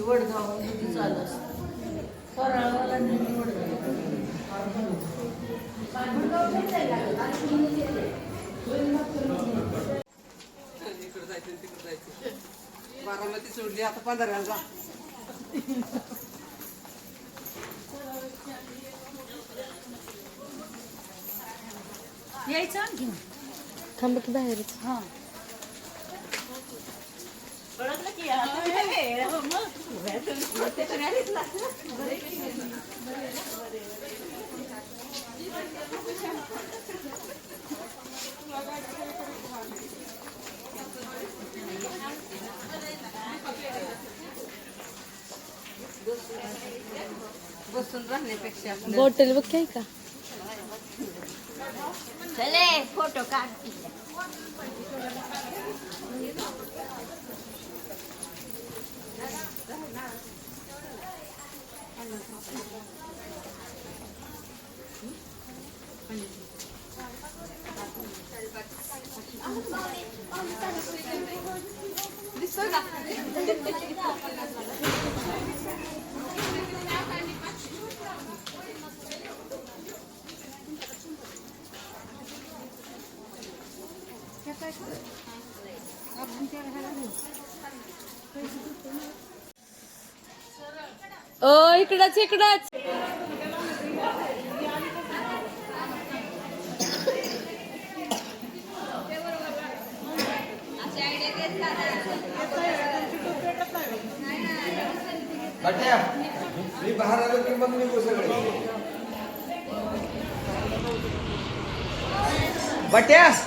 वडगाव किती चालू असतं. फराळावाला वडगाव बारामती सोडली आता पंधराला यायचं आणखी थांब की बाहेर. हा. बसून राहण्यापेक्षा बॉटल बघ काय का? चले फोटो काढ ओ इकडच इकडच. मी बाहेर आलो की मग निघू सगळे. बट्यास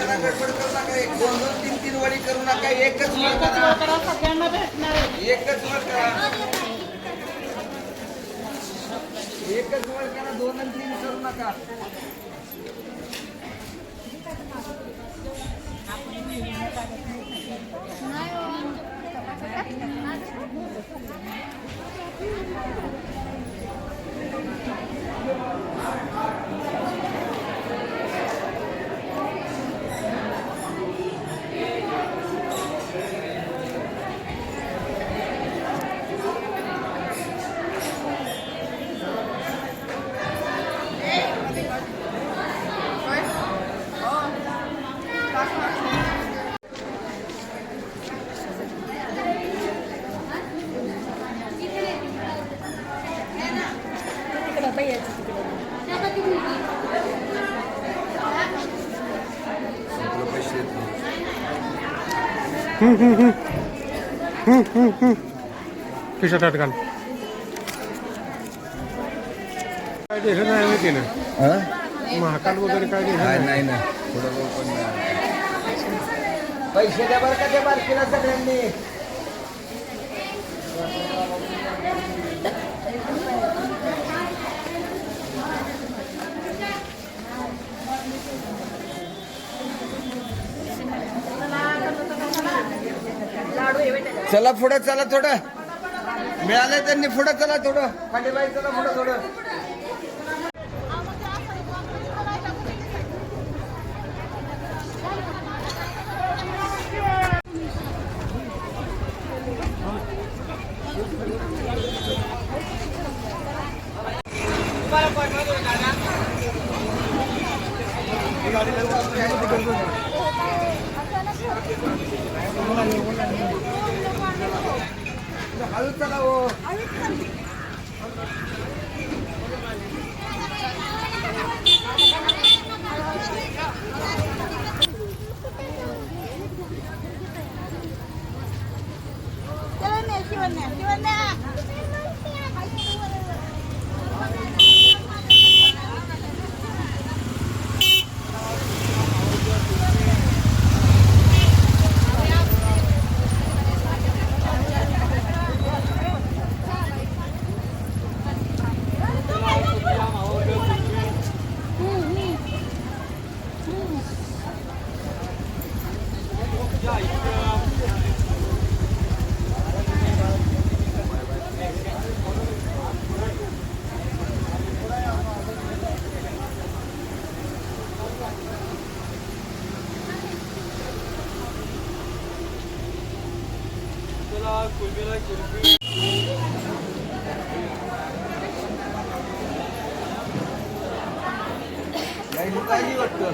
दोन दोन तीन तीन वडी करू नका एकच वर करा एकच करा एकच वर करा दोन आणि तीन करू नका. खिशात अटकाल काय दिसत नाही माहिती ना महाकाल वगैरे काय दिसत नाही नाही. ना थोडं. पैसे द्या बरं का त्या बारकीला सगळ्यांनी. चला पुढं चला थोडं. मिळालं त्यांनी पुढं चला थोडं. खाली बाई चला पुढं थोडं. हळू वाटतं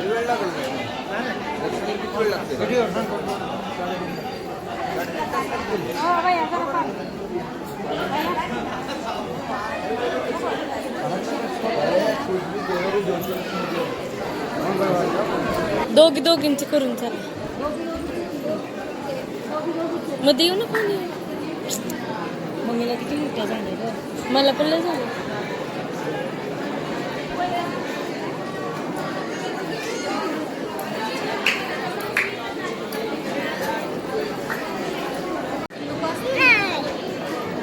वेळ लागेल वेळ लागते दोघी दोघींचे करून चला. मग देऊ ना पाणी मम्मीला किती मोठ्या झाल्या मला पण लय झालं.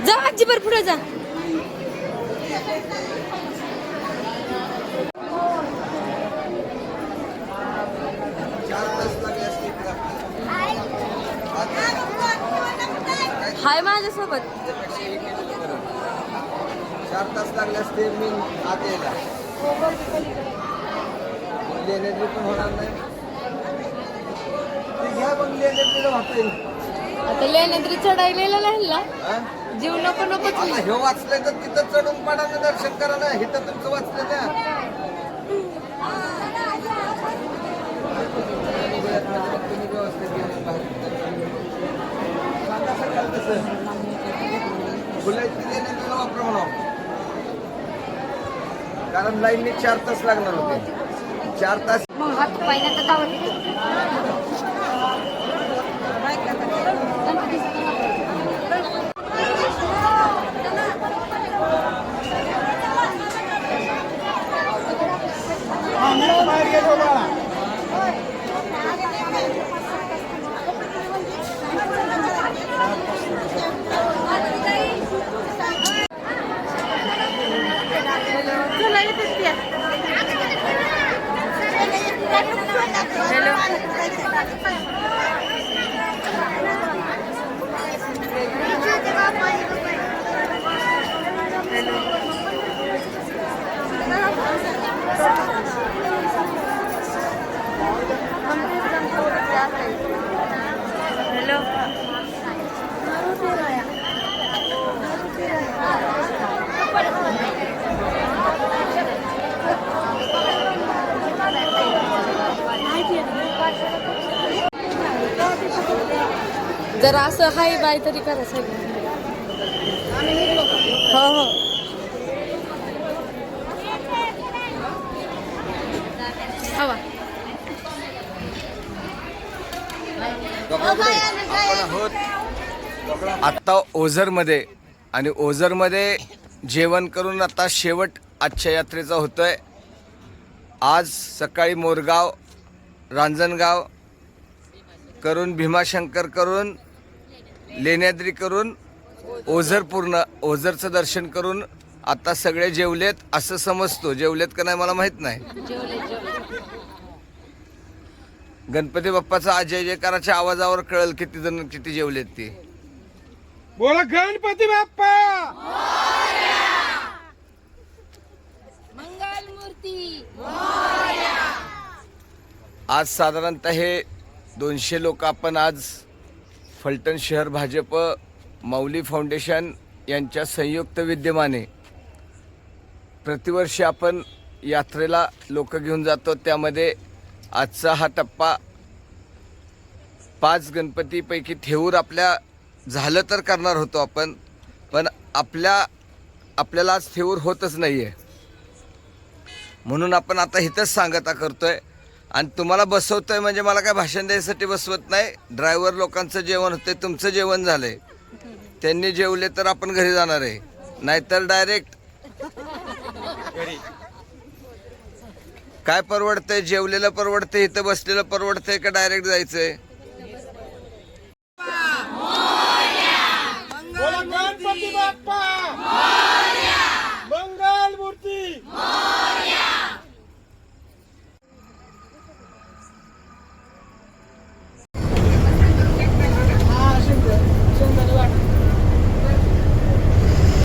जा आजी पुढे जा चार तास लागले असते इकडे आपल्याला. हाय माझ्यासोबत. चार तास लागले असते मी आत यायला. लेण्याद्री पण होणार नाही. ते घ्या पण लेण्याद्रीला वाहता येईल आता लेण्याद्री चढायला राहिला हा? जीव नको नको आता हे वाचलंय तर तिथं चढून पडा ना दर्शन करा ना हे तर तुमचं वाचलं ना तुम्ही व्यवस्थित गेले बाहेर. सांगा सकाळ तसं फुलाची लेण्याद्रीला वापरा म्हणावं कारण लाईनने चार तास लागणार होते. चार तास मग हात पाहिजे तर जरा असं हाय बाय तरी करा सगळं. हो हो. हवा. आत्ता ओझरमध्ये आणि ओझरमध्ये जेवण करून आता शेवट आजच्या यात्रेचा होतोय. आज सकाळी मोरगाव रांजणगाव करून भीमाशंकर करून लेण्याद्री करून ओझर पूर्ण ओझरचं दर्शन करून आता सगळे जेवलेत असं समजतो. जेवलेत का नाही मला माहीत नाही. गणपती बाप्पाचा अजय जयकाराच्या आवाजावर कळेल किती जण किती जेवलेत ते. बोला गणपती बाप्पा! आज साधारणतः हे दोनशे लोक आपण आज फलटण शहर भाजप माऊली फाउंडेशन यांच्या संयुक्त विद्यमाने प्रतिवर्षी आपण यात्रेला लोक घेऊन जातो. त्यामध्ये आजचा हा टप्पा पाच गणपतीपैकी ठेवूर आपल्या झालं तर करणार होतो आपण पण आपल्या आपल्याला आज ठेवूर होतच नाही आहे म्हणून आपण आता इथंच सांगता आहे आणि तुम्हाला बसवतोय म्हणजे मला काय भाषण द्यायसाठी बसवत नाही. ड्रायव्हर लोकांचं जेवण होते तुमचं जेवण झालंय. त्यांनी जेवले तर आपण घरी जाणार आहे. नाहीतर डायरेक्ट काय परवडतंय? जेवलेलं परवडतंय इथं बसलेलं परवडतंय का डायरेक्ट जायचंय? Bye.